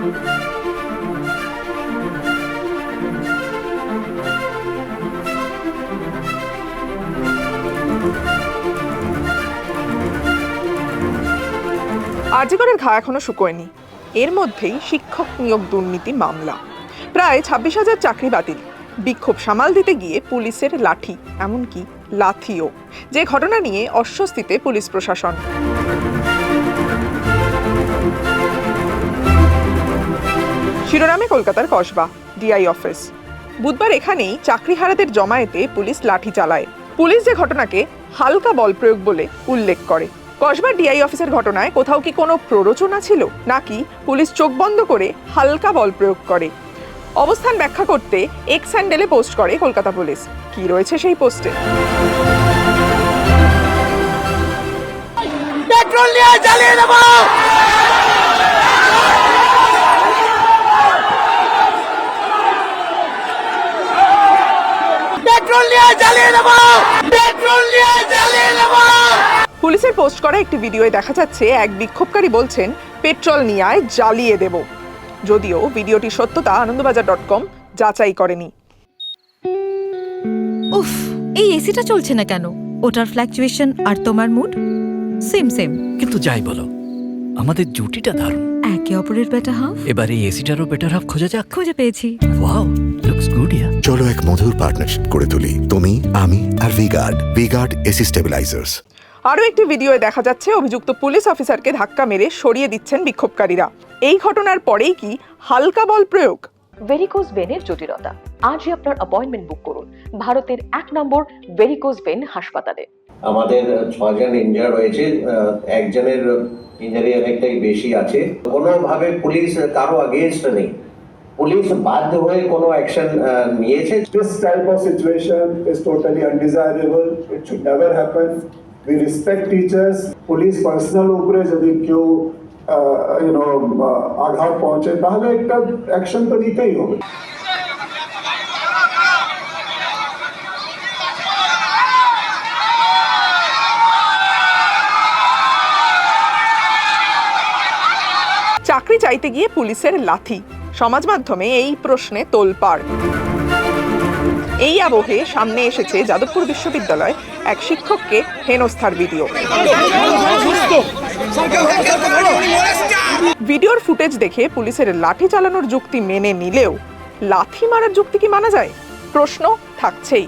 আরজিকরের ঘা এখনও শুকোয়নি। এর মধ্যেই শিক্ষক নিয়োগ দুর্নীতি মামলা। প্রায় ছাব্বিশ হাজার চাকরি বাতিল। বিক্ষোভ সামাল দিতে গিয়ে পুলিশের লাঠি, এমনকি লাথিও। যে ঘটনা নিয়ে অস্বস্তিতে পুলিশ প্রশাসন। শিরোনামে কলকাতার কসবা ডিআই অফিস বুধবার এখানেই চাকরিহারাদের জমায়েতে পুলিশ লাঠি চালায়। পুলিশ যে ঘটনাকে হালকা বল প্রয়োগ বলে উল্লেখ করে। কসবার ডিআই অফিসের ঘটনায় কোথাও কি কোনো প্ররোচনা ছিল? নাকি পুলিশ চোখ বন্ধ করে হালকা বল প্রয়োগ করে? অবস্থান ব্যাখ্যা করতে এক্স স্যান্ডেলে পোস্ট করে কলকাতা পুলিশ। কি রয়েছে সেই পোস্টে? পেট্রোল নিয়ে জ্বালিয়ে দেবো! পেট্রোল নিয়ে জ্বালিয়ে দেবো। পেট্রোল নিয়ে জ্বালিয়ে দেবো। পুলিশের পোস্ট করা একটি ভিডিওয়ে দেখা যাচ্ছে এক বিক্ষোভকারী বলছেন পেট্রোল নিয়ে আয় জ্বালিয়ে দেব। যদিও ভিডিওটির সত্যতা আনন্দবাজার ডট কম যাচাই করেনি। উফ এই এসিটা চলছে না কেন? ওটার ফ্ল্যাকচুয়েশন আর তোমার মুড সেম সেম কিন্তু যাই বলো আমাদের জুটিটা দারুণ। একে অপরের বেটা হাফ এবার এই এসিটারও বেটার হাফ খোঁজা যাক। খুঁজে পেয়েছি। ওয়াও লুকস গুড ইয়া চলো এক মধুর পার্টনারশিপ করে তুলি। তুমি আমি আর ভিগার্ড ভিগার্ড এসি স্টেবিলাইজার্স আরও একটি ভিডিওয়ে দেখা যাচ্ছে অভিযুক্ত পুলিশ অফিসারকে ধাক্কা মেরে সরিয়ে দিচ্ছেন বিক্ষোভকারীরা। এই ঘটনার পরেই কি হালকা বল প্রয়োগ? ভেরিকোজ ভেনের জটিলতা। আজই আপনার অ্যাপয়েন্টমেন্ট বুক করুন। ভারতের এক নম্বর ভেরিকোজ ভেন হাসপাতালে। আমাদের ছজন ইনজার হয়েছে একজনের ইঞ্জারি অনেকটাই বেশি আছে। কোনোভাবে পুলিশ কারও আগেনস্ট নেই। পুলিশ বাধ্য হয়ে কোনো অ্যাকশন নিয়েছে This type of situation is totally undesirable. It should never happen. We respect teachers. Police personal উপরে যদি কেউ ইউ নো আঘাত পৌঁছে তাহলে একটা অ্যাকশন তো নিতেই হবে চাকরি চাইতে গিয়ে পুলিশের লাথি সমাজ মাধ্যমে এই প্রশ্নে তোলপাড়। এই আবহে সামনে এসেছে যাদবপুর বিশ্ববিদ্যালয় এক শিক্ষককে হেনস্থার ভিডিও। ভিডিওর ফুটেজ দেখে পুলিশের লাঠি চালানোর যুক্তি মেনে নিলেও লাথি মারার যুক্তি কি মানা যায়? প্রশ্ন থাকছেই।